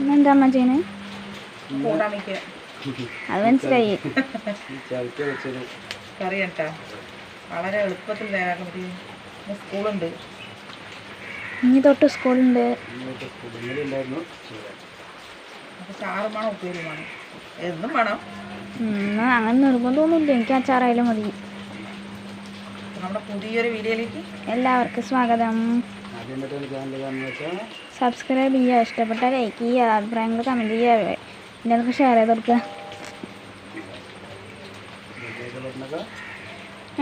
ഇന്നെന്താ അമ്മ നിൽക്കുക അത് മനസ്സിലായി. ചവിട്ടി കറി കേട്ടാ വളരെ എളുപ്പത്തിൽ തയ്യാറാക്കാൻ പറ്റി ഇന്ന് സ്കൂളുണ്ട്. ഇനി തൊട്ട് സ്കൂളുണ്ട്. ചാറും വേണം ഉപ്പേരും വേണം. എന്നും വേണം. അങ്ങനെ നിർബന്ധമൊന്നുമില്ല. എനിക്ക് അച്ചാറായാലും മതി. നമ്മുടെ പുതിയൊരു വീഡിയോയിലേക്ക് എല്ലാവർക്കും സ്വാഗതം. സബ്സ്ക്രൈബ് ചെയ്യുക ഇഷ്ടപ്പെട്ടാൽ ലൈക്ക് ചെയ്യുക അഭിപ്രായങ്ങൾ കമന്റ് ചെയ്യുക പിന്നെ നമുക്ക് ഷെയർ ചെയ്ത് കൊടുക്കുക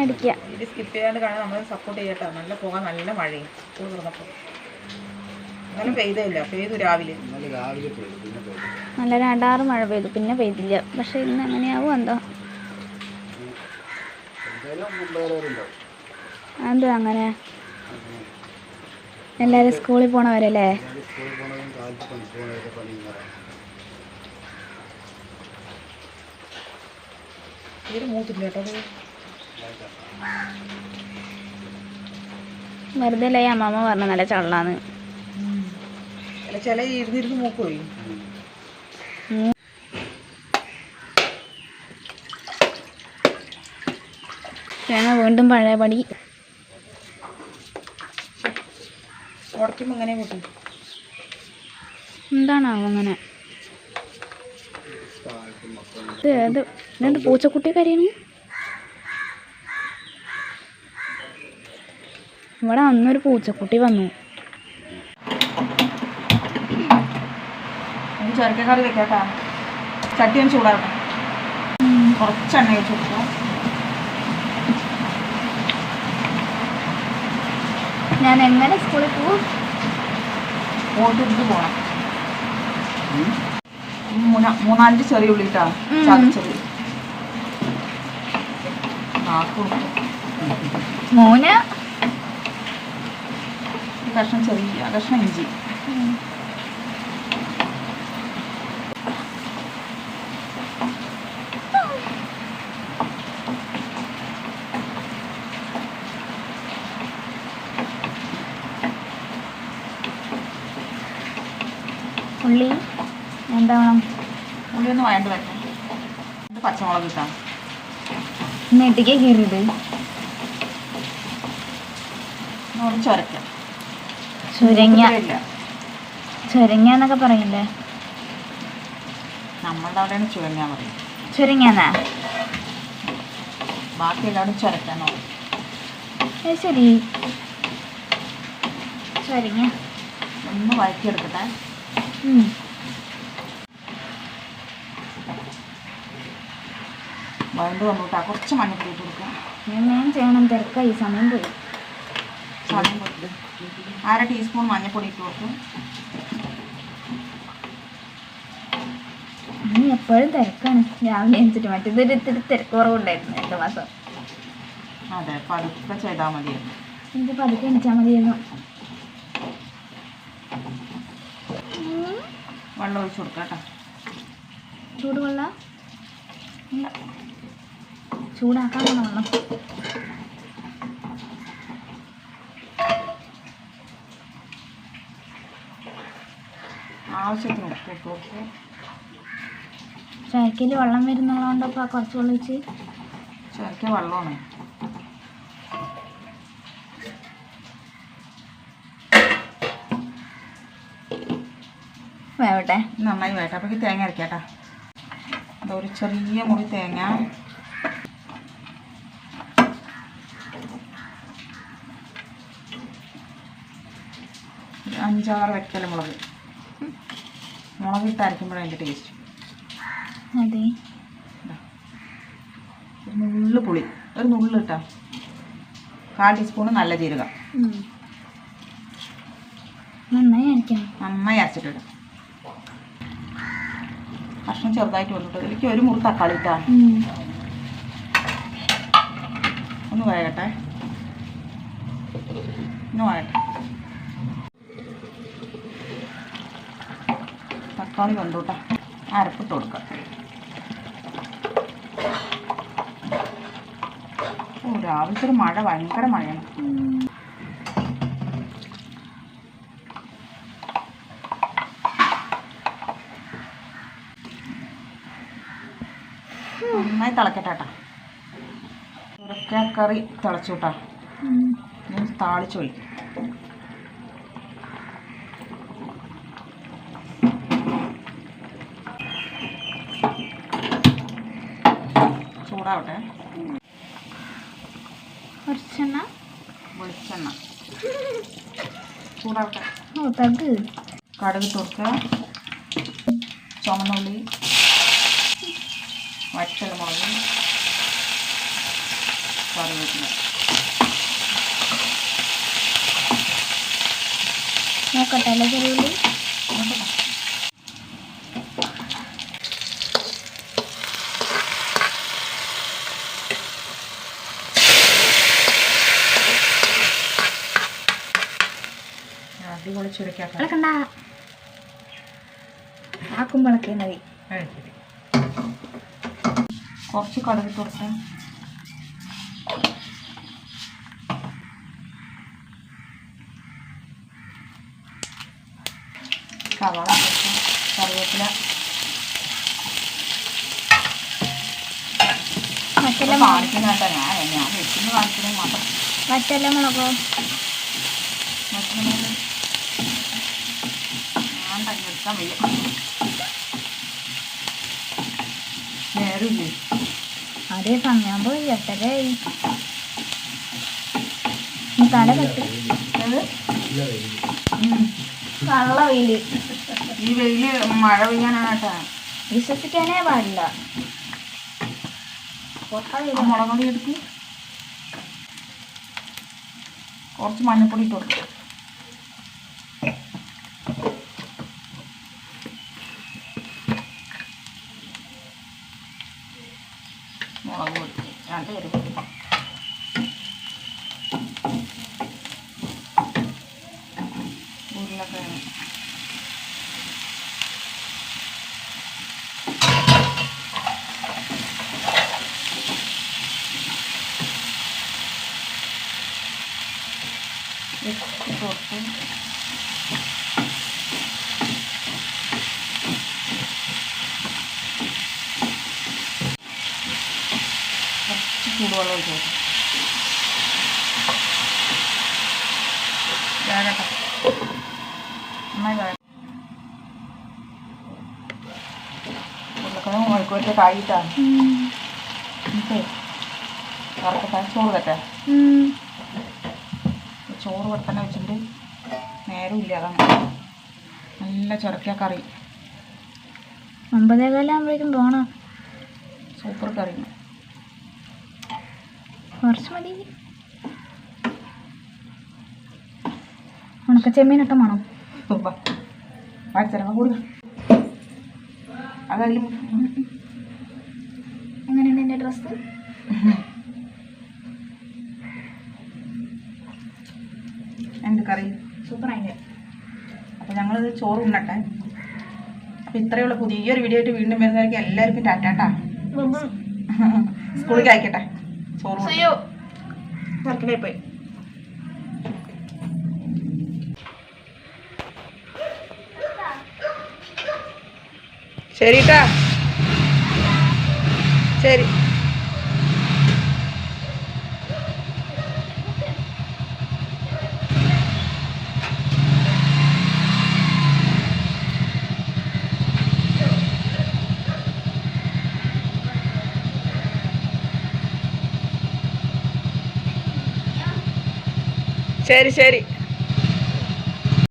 അടിക്കുക സ്കിപ്പ് ചെയ്യാണ്ട് കാണാൻ നമ്മൾ സപ്പോർട്ട് ചെയ്യട്ടോ. നല്ല പോകാൻ നല്ല മഴയും. സ്കൂൾ തുറന്നപ്പോൾ പെയ്തു രാവിലെ. നല്ല രണ്ടാറ് മഴ പെയ്തു. പിന്നെ പെയ്തില്ല. പക്ഷെ ഇന്ന് എങ്ങനെയാവും എന്തോ? എന്താ അങ്ങനെ? എല്ലാവരും സ്കൂളിൽ പോണവരല്ലേ? പണി പണി. വെറുതെ അല്ലേ അമ്മമ്മ പറഞ്ഞ നല്ല ചള്ളാന്ന്. ചില ഇരുന്നിരുന്ന് മൂക്ക് പോയി തേങ്ങ വീണ്ടും പഴയ പടി ഉടക്കുമ്പോൾ അങ്ങനെ കൂട്ടി. എന്താണാവോ അങ്ങനെ? ഇത് ഇതെന്ത് പൂച്ചക്കുട്ടി കരിയാണ് ഇവിടെ അന്നൊരു പൂച്ചക്കുട്ടി വന്നു. ചരക്കക്കറി വെക്കാട്ടാ. ചട്ടി ഒന്ന് ചൂടാകട്ടെ കുറച്ചെണ്ണ വെച്ച് കൊടുക്കാം. ഞാൻ എങ്ങനെ സ്കൂളിൽ പോകും പോകണം മൂന്ന മൂന്നാലഞ്ച് ചെറിയ ഉള്ളി ഇട്ടാ. ചതച്ചത് നാക്ക് കൊടുക്കും മോന്? ഒരു കഷ്ണം ചെറിയ കഷ്ണം ഇഞ്ചി ഉള്ളി എന്താ വേണം വഴണ്ട് വരട്ടെ. ഇത് പച്ചമുളക് കിട്ടാം നെട്ടിക്ക് കീറിയത്. ചുരക്കാം. ചുരങ്ങ. ഇല്ല ചുരങ്ങ എന്നൊക്കെ പറയില്ലേ? നമ്മളുടെ അവിടെയാണ് ചുരങ്ങ പറയും. ചുരങ്ങന്നാ ബാക്കി എല്ലാവരും ചുരക്കാൻ ശരി. ചുരങ്ങ. ഒന്ന് വഴറ്റിയെടുക്കട്ടെ വഴണ്ട് വന്നിട്ടാ. കുറച്ച് മഞ്ഞപ്പൊടി ഇട്ട് കൊടുക്കാം. ഞാൻ ഞാൻ ചെയ്യണം ഈ സമയം പോയി. സമയം കൊടുത്ത് അര ടീസ്പൂൺ മഞ്ഞപ്പൊടി ഇട്ട് കൊടുക്കും. നീ എപ്പോഴും തിരക്കാണ്. രാവിലെ എണിച്ചിട്ട് മറ്റേതൊരു ഇത്തിരി തിരക്ക് കുറവുണ്ടായിരുന്നു രണ്ട് മാസം. അതെ പതുക്കെ ചെയ്താൽ മതിയായിരുന്നു. എനിക്ക് പതുക്കെ എണിച്ചാൽ മതിയായിരുന്നു. വെള്ളം ഒഴിച്ചു കൊടുക്കാം കേട്ടോ. ചൂടുവെള്ള? ചൂടാക്കാനാണ് വെള്ളം ആവശ്യത്തിന് ഉപ്പ് ഇട്ട് വെള്ളം വരുന്നതുകൊണ്ടപ്പോൾ കുറച്ച് വെള്ളം ചേർക്ക വെള്ളമാണ്. വേവട്ടെ. നന്നായി വേട്ടെ അപ്പോഴേക്ക് തേങ്ങ അരക്കാട്ടാ. അതൊരു ഒരു ചെറിയ മുറി തേങ്ങ. അഞ്ചാറ് വെക്കൽ മുളക്. മുളക് ഇട്ട് അരയ്ക്കുമ്പോഴാണ് അതിന്റെ ടേസ്റ്റ് അതെ. ഒരു നുള്ളു പുളി. ഒരു നുള്ളു ഇട്ടാ. കാൽ ടീസ്പൂൺ നല്ല ജീരകം. നന്നായി അരയ്ക്കണം. നന്നായി അരച്ചിട്ടിടും. കഷ്ണം ചെറുതായിട്ട് വന്നിട്ട് ഇതിലേക്ക് ഒരു മുറി തക്കാളി ഇട്ടാ. ഒന്ന് വേകട്ടെ ഒന്ന് വേകട്ടെ തക്കാളി വെന്തു കേട്ടോ അരപ്പിട്ട് കൊടുക്കാം. രാവിലത്തെ ഒരു മഴ ഭയങ്കര മഴയാണ്. നന്നായി തിളക്കട്ടെ കേട്ടോ തിളച്ചു കേട്ടോ താളിച്ചു പോയി ചൂടാവട്ടെ. വെളിച്ചെണ്ണ കടുക് തുറക്കുക. ചുമന്നുള്ളി വറ്റൽമുളക് കറിവേപ്പില. നോക്കട്ടെ അല്ലേ ചെറിയുള്ളി? ചുരുക്കാക്കാം ഇളക്കണ്ട ആക്കുമ്പോഴൊക്കെ മതി കുറച്ച് കടുക് തുറക്കാം സവാള കറിവേപ്പില. മറ്റെല്ലാം കാണിക്കുന്ന കേട്ടോ ഞാൻ ഞാൻ വെച്ചിന്ന് കാണിക്കുന്നത് മാത്രം. മറ്റെല്ലാം മുളകോ. ഞാൻ തന്നെടുക്കാൻ വയ്യ നേരില്ലേ അതേ സമയം പോയി എട്ടരയായി തല കെട്ടി കള്ള വെയിൽ ഈ വെയിൽ മഴ പെയ്യാനാണ് കേട്ടാ വിശ്വസിക്കാനേ പാടില്ല മുളക് പൊടി എടുത്ത് കുറച്ച് മഞ്ഞപ്പൊടി ഇട്ടു കൊടുക്കും മുളക് പൊടി രണ്ട് എരിവ് ഉരുളക്കിഴങ്ങ് ഇട്ട് കൊടുത്ത് കുറച്ച് ചൂടുവെള്ളം ഒഴിച്ച് കൊടുക്കും വേഗട്ടെ നന്നായി വേഗം ഉരുളക്കിഴങ്ങ് കായിട്ടാണ്. വറക്കട്ടെ ചോറ് തട്ടെ. ചോറ് വെട്ടനെ വെച്ചിട്ട് നേരം ഇല്ല അതാണ് നല്ല ചുരക്ക കറി. ഒമ്പതേ കാലാകുമ്പോഴേക്കും പോണം. സൂപ്പർ കറി. കുറച്ച് മതി. ഉണക്കച്ചെമ്മീനിട്ട് മണം വാടിത്തരാം കൂടുതൽ അതതിൽ എങ്ങനെയുണ്ട് എന്റെ ഡ്രസ്സ്? എന്ത് കറി? സൂപ്പർ ആയിട്ട് അപ്പോൾ ഞങ്ങളിത് ചോറ് ഉണ്ണട്ടെ. അപ്പോൾ ഇത്രയുള്ള പുതിയൊരു വീഡിയോ ആയിട്ട് വീണ്ടും വരുന്നതായിരിക്കും എല്ലാവർക്കും ടാറ്റാട്ടാ സ്കൂളിൽ അയക്കട്ടെ. ചോറ് പോയി. ശരിട്ടാ ശരി ശരി ശരി